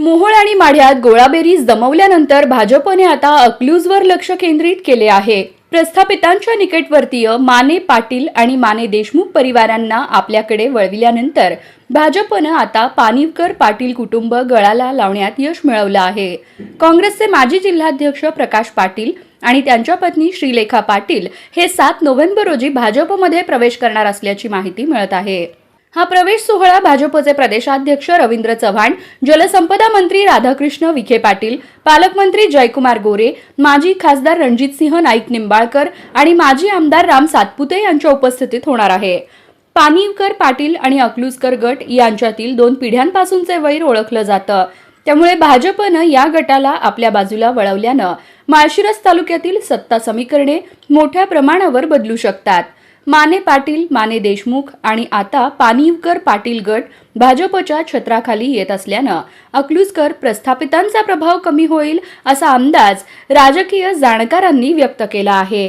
मोहोळ आणि माढ्यात गोळाबेरीज जमवल्यानंतर भाजपने आता अक्लूजवर लक्ष केंद्रित केले आहे. प्रस्थापितांच्या निकटवर्तीय माने पाटील आणि माने देशमुख परिवारांना आपल्याकडे वळविल्यानंतर भाजपनं आता पानिवकर पाटील कुटुंब गळाला लावण्यात यश मिळवलं आहे. काँग्रेसचे माजी जिल्हाध्यक्ष प्रकाश पाटील आणि त्यांच्या पत्नी श्रीलेखा पाटील हे सात नोव्हेंबर रोजी भाजपमध्ये प्रवेश करणार असल्याची माहिती मिळत आहे. हा प्रवेश सोहळा भाजपचे प्रदेशाध्यक्ष रवींद्र चव्हाण जलसंपदा मंत्री राधाकृष्ण विखे पाटील पालकमंत्री जयकुमार गोरे माजी खासदार रणजितसिंह नाईक निंबाळकर आणि माजी आमदार राम सातपुते यांच्या उपस्थितीत होणार आहे. पानिवकर पाटील आणि अकलूजकर गट यांच्यातील दोन पिढ्यांपासूनचे वैर ओळखलं जातं. त्यामुळे भाजपनं या गटाला आपल्या बाजूला वळवल्यानं माळशिरस तालुक्यातील सत्ता समीकरणे मोठ्या प्रमाणावर बदलू शकतात. माने पाटील माने देशमुख आणि आता पानिवकर पाटील गट भाजपच्या छत्राखाली येत असल्यानं अकलूजकर प्रस्थापितांचा प्रभाव कमी होईल असा अंदाज राजकीय जाणकारांनी व्यक्त केला आहे.